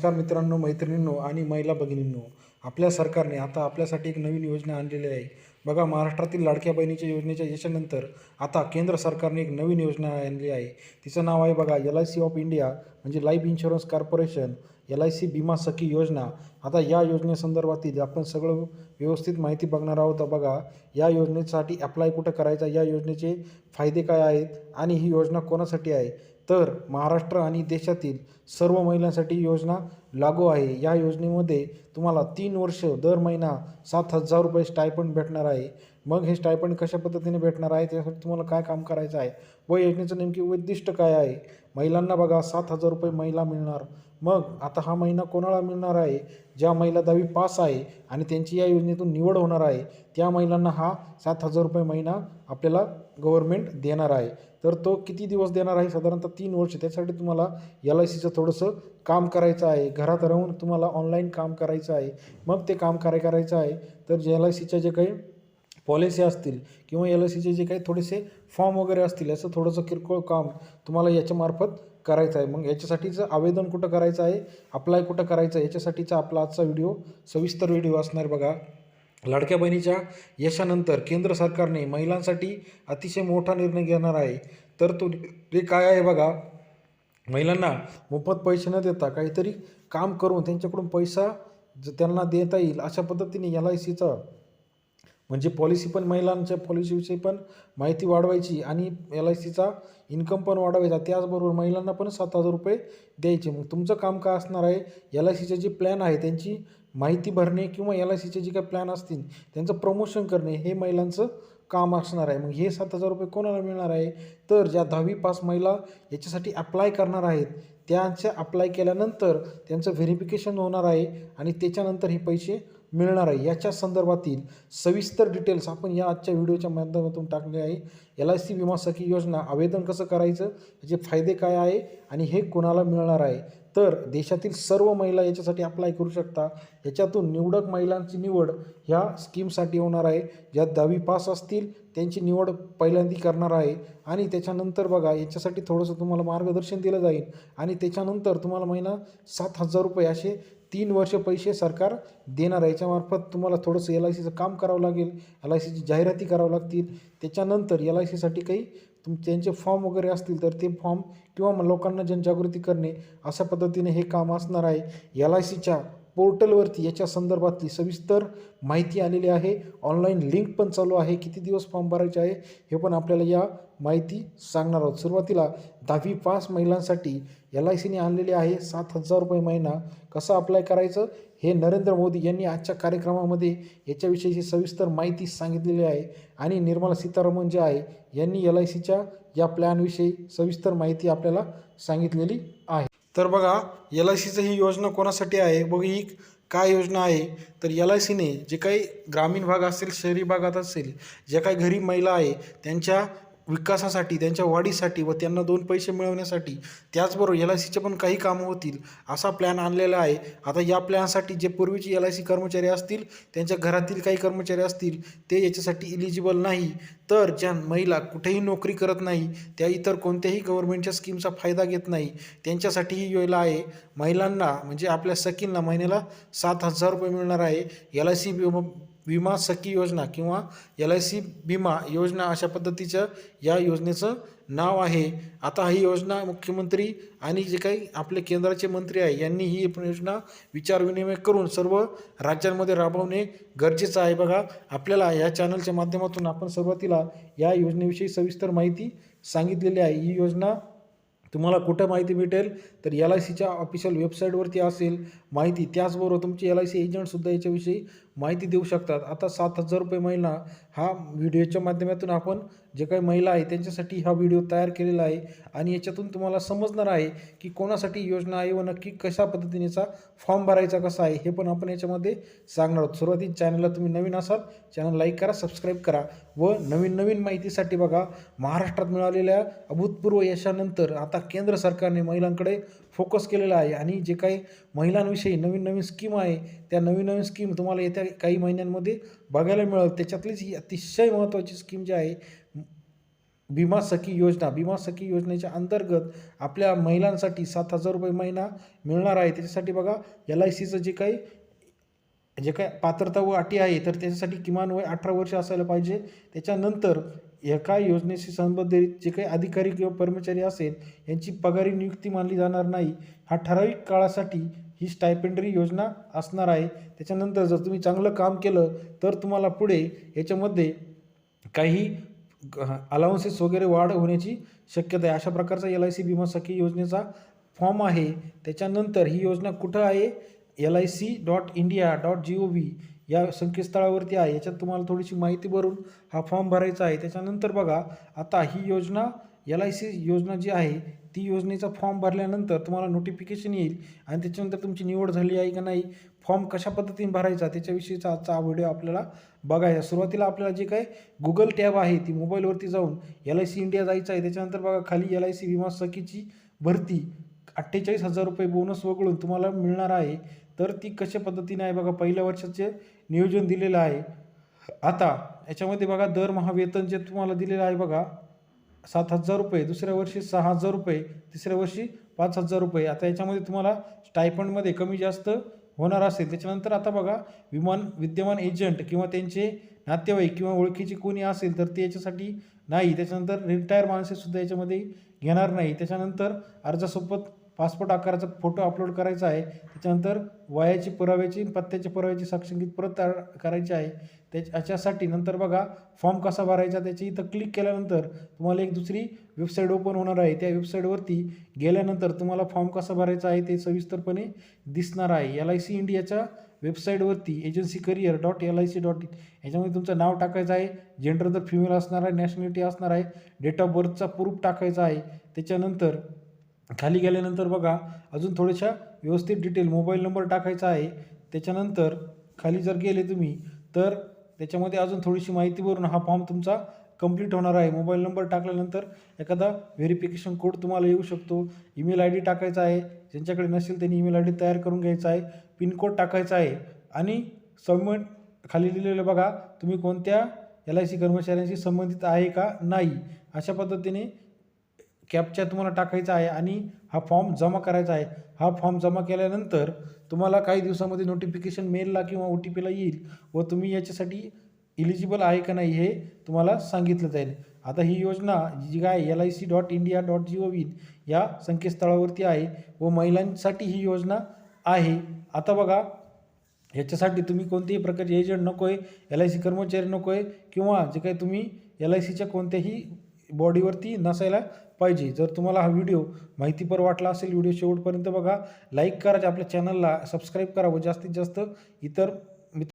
नमस्कार मित्रांनो मैत्रिणींनो आणि महिला भगिनींनो आपल्या सरकारने आता आपल्यासाठी एक नवीन योजना आणलेली आहे. बघा महाराष्ट्रातील लाडक्या बहिणीच्या योजनेच्या यशानंतर आता केंद्र सरकारने एक नवीन योजना आणली आहे. तिचं नाव आहे बघा L I C of India म्हणजे life insurance corporation L I C विमा सखी योजना. आता या योजनेसंदर्भातील आपण सगळं व्यवस्थित माहिती बघणार आहोत. बघा या योजनेसाठी अप्लाय कुठं करायचा या योजनेचे फायदे काय आहेत आणि ही योजना कोणासाठी आहे? तर महाराष्ट्र आणि देशातील सर्व महिलांसाठी योजना लागू आहे. या योजनेमध्ये तुम्हाला तीन वर्ष दर महिना सात हजार रुपये स्टायपंड भेटणार आहे. मग हे स्टायपंड कशा पद्धतीने भेटणार आहे? त्यासाठी तुम्हाला काय काम करायचं आहे? व योजनेचं नेमकी उद्दिष्ट काय आहे? महिलांना बघा सात हजार रुपये महिला मिळणार. मग आता हा महिना कोणाला मिळणार आहे? ज्या महिला दहावी पास आहे आणि त्यांची या योजनेतून निवड होणार आहे त्या महिलांना हा सात हजार रुपये महिना आपल्याला गव्हर्मेंट देणार आहे. तर तो किती दिवस देणार आहे? साधारणतः तीन वर्ष. त्यासाठी तुम्हाला एल आय सीचं थोडंसं काम करायचं आहे घरात राहून तुम्हाला ऑनलाईन काम करायचं आहे मग ते काम काय करायचं आहे तर जे एल आय सीच्या जे काही पॉलिसी असतील किंवा एल आय सीचे जे काही थोडेसे फॉर्म वगैरे असतील याचं थोडंसं किरकोळ काम तुम्हाला याच्यामार्फत करायचं आहे. मग याच्यासाठीचं आवेदन कुठं करायचं आहे अप्लाय कुठं करायचं आहे याच्यासाठीचा आपला आजचा व्हिडिओ सविस्तर व्हिडिओ असणार बघा. लाडक्या बहिणीच्या यशानंतर केंद्र सरकारने महिलांसाठी अतिशय मोठा निर्णय घेणार आहे. तर तो ते काय आहे बघा महिलांना मोफत पैसे न देता काहीतरी काम करून त्यांच्याकडून पैसा ज त्यांना देता येईल अशा पद्धतीने एल आय सीचा म्हणजे पॉलिसी पण महिलांच्या पॉलिसीविषयी पण माहिती वाढवायची आणि एल आय सीचा इन्कम पण वाढवायचा. त्याचबरोबर महिलांना पण सात हजार रुपये द्यायचे. मग तुमचं काम काय असणार आहे? एल आय सीचे जे प्लॅन आहे त्यांची माहिती भरणे किंवा एल आय सीचे जे काही प्लॅन असतील त्यांचं प्रमोशन करणे हे महिलांचं काम असणार आहे. मग हे सात हजार रुपये कोणाला मिळणार आहे? तर ज्या दहावी पास महिला याच्यासाठी अप्लाय करणार आहेत त्यांच्या अप्लाय केल्यानंतर त्यांचं व्हेरिफिकेशन होणार आहे आणि त्याच्यानंतर हे पैसे मिळणार आहे. याच्या संदर्भातील सविस्तर डिटेल्स आपण या आजच्या व्हिडिओच्या माध्यमातून टाकले आहे. एल आय सी विमा सखी योजना आवेदन कसं करायचं? याचे फायदे काय आहे? आणि हे कोणाला मिळणार आहे? तर देशातील सर्व महिला याच्यासाठी अप्लाय करू शकता. याच्यातून निवडक महिलांची निवड ह्या स्कीमसाठी होणार आहे. ज्या दहावी पास असतील त्यांची निवड पहिल्यांदी करणार आहे. आणि त्याच्यानंतर बघा याच्यासाठी थोडंसं तुम्हाला मार्गदर्शन दिलं जाईल. आणि त्याच्यानंतर तुम्हाला महिना सात हजार रुपये असे तीन वर्ष पैसे सरकार देणार आहे. याच्यामार्फत तुम्हाला थोडंसं एल आय सीचं काम करावं लागेल. एल आय सीची जाहिराती करावं लागतील. त्याच्यानंतर एल आय सीसाठी काही तुम त्यांचे फॉर्म वगैरे असतील तर ते फॉर्म किंवा मग लोकांना जनजागृती करणे अशा पद्धतीने हे काम असणार आहे. एल आय सीच्या पोर्टलवरती याच्या संदर्भातली सविस्तर माहिती आलेली आहे. ऑनलाईन लिंक पण चालू आहे. किती दिवस फॉर्म भरायचे आहे हे पण आपल्याला या माहिती सांगणार आहोत. सुरुवातीला दहावी पास महिलांसाठी एल आय सीने आणलेले आहे सात हजार रुपये महिना. कसं अप्लाय करायचं? हे नरेंद्र मोदी यांनी आजच्या कार्यक्रमामध्ये याच्याविषयीची सविस्तर माहिती सांगितलेली आहे आणि निर्मला सीतारामन जे आहे यांनी एल आय सीच्या या प्लॅनविषयी सविस्तर माहिती आपल्याला सांगितलेली आहे. तर बघा एल आय सीचं ही योजना कोणासाठी आहे? बघ ही काय योजना आहे? तर एल आय सीने जे काही ग्रामीण भाग असेल शहरी भागात असेल ज्या काही घरी महिला आहे त्यांच्या विकासासाठी त्यांच्या वाढीसाठी व त्यांना दोन पैसे मिळवण्यासाठी त्याचबरोबर एल आय सीचे पण काही कामं होतील असा प्लॅन आणलेला आहे. आता या प्लॅनसाठी जे पूर्वीचे एल आय सी कर्मचारी असतील त्यांच्या घरातील काही कर्मचारी असतील ते याच्यासाठी इलिजिबल नाही. तर ज्या महिला कुठेही नोकरी करत नाही त्या इतर कोणत्याही गव्हर्नमेंटच्या स्कीमचा फायदा घेत नाही त्यांच्यासाठी ही योजना आहे. महिलांना म्हणजे आपल्या सखींना महिन्याला सात हजार रुपये मिळणार आहे. एल आय सी विमा सखी योजना किंवा एल आय सी विमा योजना अशा पद्धतीचं या योजनेचं नाव आहे. आता ही योजना मुख्यमंत्री आणि जे काही आपले केंद्राचे मंत्री आहे यांनी ही योजना विचारविनिमय करून सर्व राज्यांमध्ये राबवणे गरजेचं आहे. बघा आपल्याला या चॅनलच्या माध्यमातून आपण सुरुवातीला या योजनेविषयी सविस्तर माहिती सांगितलेली आहे. ही योजना तुम्हाला कुठं माहिती भेटेल? तर एल आय सीच्या ऑफिशियल वेबसाईटवरती असेल माहिती. त्याचबरोबर तुमचे एल आय सी एजंटसुद्धा याच्याविषयी माहिती देऊ शकतात. आता सात हजार रुपये महिना हा व्हिडिओच्या माध्यमातून आपण जे काही महिला आहे त्यांच्यासाठी हा व्हिडिओ तयार केलेला आहे. आणि याच्यातून तुम्हाला समजणार आहे की कोणासाठी योजना आहे व नक्की कशा पद्धतीनेचा फॉर्म भरायचा कसा आहे हे पण आपण याच्यामध्ये सांगणार आहोत. सुरुवातीत चॅनलला तुम्ही नवीन असाल चॅनल लाईक करा सबस्क्राईब करा व नवीन नवीन माहितीसाठी बघा महाराष्ट्रात मिळालेल्या अभूतपूर्व यशानंतर आता केंद्र सरकारने महिलांकडे फोकस केलेला आहे. आणि जे काही महिलांविषयी नवीन नवीन स्कीम आहे त्या नवीन नवीन स्कीम तुम्हाला येत्या काही महिन्यांमध्ये बघायला मिळेल. त्याच्यातलीच ही अतिशय महत्त्वाची स्कीम जी आहे भीमा सखी योजना. विमा सखी योजनेच्या अंतर्गत आपल्या महिलांसाठी सात हजार रुपये महिना मिळणार आहे. त्याच्यासाठी बघा एल आय सीचं जे काही जे काय पात्रता व अटी आहे तर त्याच्यासाठी किमान वय अठरा वर्ष असायला पाहिजे. त्याच्यानंतर एका योजनेशी संबंधित जे काही अधिकारी किंवा कर्मचारी असेल यांची पगारी नियुक्ती मानली जाणार नाही हा ठराविक काळासाठी ही स्टायपेंडरी योजना असणार आहे. त्याच्यानंतर जर तुम्ही चांगलं काम केलं तर तुम्हाला पुढे याच्यामध्ये काही अलाउन्सेस वगैरे वाढ होण्याची शक्यता आहे. अशा प्रकारचा एल आय सी विमा सखी योजनेचा फॉर्म आहे. त्याच्यानंतर ही योजना कुठं आहे? L I C dot India dot G O V या संकेतस्थळावरती आहे. याच्यात तुम्हाला थोडीशी माहिती भरून हा फॉर्म भरायचा आहे. त्याच्यानंतर बघा आता ही योजना एल आय सी योजना जी आहे ती योजनेचा फॉर्म भरल्यानंतर तुम्हाला नोटिफिकेशन येईल आणि त्याच्यानंतर तुमची निवड झाली आहे का नाही फॉर्म कशा पद्धतीने भरायचा त्याच्याविषयीचा आजचा हा व्हिडिओ आपल्याला बघायचा. सुरुवातीला आपल्याला जे काय गुगल टॅब आहे ती मोबाईलवरती जाऊन एल आय सी इंडिया जायचं आहे. त्याच्यानंतर बघा खाली एल आय सी विमा सखीची भरती अठ्ठेचाळीस हजार रुपये बोनस वगळून तुम्हाला मिळणार आहे. तर ती कशा पद्धतीने आहे बघा पहिल्या वर्षाचे नियोजन दिलेलं आहे. आता याच्यामध्ये बघा दरमहा वेतन जे तुम्हाला दिलेलं आहे बघा सात हजार रुपये दुसऱ्या वर्षी सहा हजार रुपये तिसऱ्या वर्षी पाच हजार रुपये. आता याच्यामध्ये तुम्हाला स्टायफंडमध्ये कमी जास्त होणार असेल. त्याच्यानंतर आता बघा विमान विद्यमान एजंट किंवा त्यांचे नातेवाईक किंवा ओळखीचे कोणी असेल तर ते याच्यासाठी नाही. त्याच्यानंतर रिटायर माणसेसुद्धा याच्यामध्ये घेणार नाही. त्याच्यानंतर अर्जासोबत पासपोर्ट आकाराचा फोटो अपलोड करायचा आहे. त्याच्यानंतर वयाची पुराव्याची पत्त्याची पुराव्याची साक्षांकित परत तयार करायची आहे. त्याच्या याच्यासाठी नंतर बघा फॉर्म कसा भरायचा त्याची इथं क्लिक केल्यानंतर तुम्हाला एक दुसरी वेबसाईट ओपन होणार आहे. त्या वेबसाईटवरती गेल्यानंतर तुम्हाला फॉर्म कसा भरायचा आहे ते सविस्तरपणे दिसणार आहे. एल आय सी इंडियाच्या वेबसाईटवरती agency career dot L I C dot in. याच्यामध्ये तुमचं नाव टाकायचं आहे. जेंडर जर फिमेल असणार आहे नॅशनॅलिटी असणार आहे डेट ऑफ बर्थचा प्रूफ टाकायचा आहे. त्याच्यानंतर खाली गेल्यानंतर बघा अजून थोड्याशा व्यवस्थित डिटेल मोबाईल नंबर टाकायचा आहे. त्याच्यानंतर खाली जर गेले तुम्ही तर त्याच्यामध्ये अजून थोडीशी माहिती भरून हा फॉर्म तुमचा कंप्लीट होणार आहे. मोबाईल नंबर टाकल्यानंतर एखादा व्हेरिफिकेशन कोड तुम्हाला येऊ शकतो. ईमेल आय डी टाकायचा आहे. ज्यांच्याकडे नसेल त्यांनी ईमेल आय डी तयार करून घ्यायचा आहे. पिनकोड टाकायचा आहे. आणि सबमिट खाली लिहिलेलं बघा तुम्ही कोणत्या एल आय सी कर्मचाऱ्यांशी संबंधित आहे का नाही अशा पद्धतीने कॅपच्या तुम्हाला टाकायचा आहे आणि हा फॉर्म जमा करायचा आहे. हा फॉर्म जमा केल्यानंतर तुम्हाला काही दिवसामध्ये नोटिफिकेशन मेलला किंवा ओ टी पीला येईल व तुम्ही याच्यासाठी इलिजिबल आहे का नाही हे तुम्हाला सांगितलं जाईल. आता ही योजना जी काय L I C dot India dot G O V या संकेतस्थळावरती आहे व महिलांसाठी ही योजना आहे. आता बघा याच्यासाठी तुम्ही कोणत्याही प्रकारचे एजंट नको आहे एल आय सी कर्मचारी नको आहे किंवा जे काही तुम्ही एल आय सीच्या कोणत्याही बॉडीवरती नसायला पाहिजे. जर तुम्हाला हा व्हिडिओ माहितीपर वाटला असेल व्हिडिओ शेवटपर्यंत बघा. लाईक करा आपल्या चॅनलला सबस्क्राईब करा व जास्तीत जास्त इतर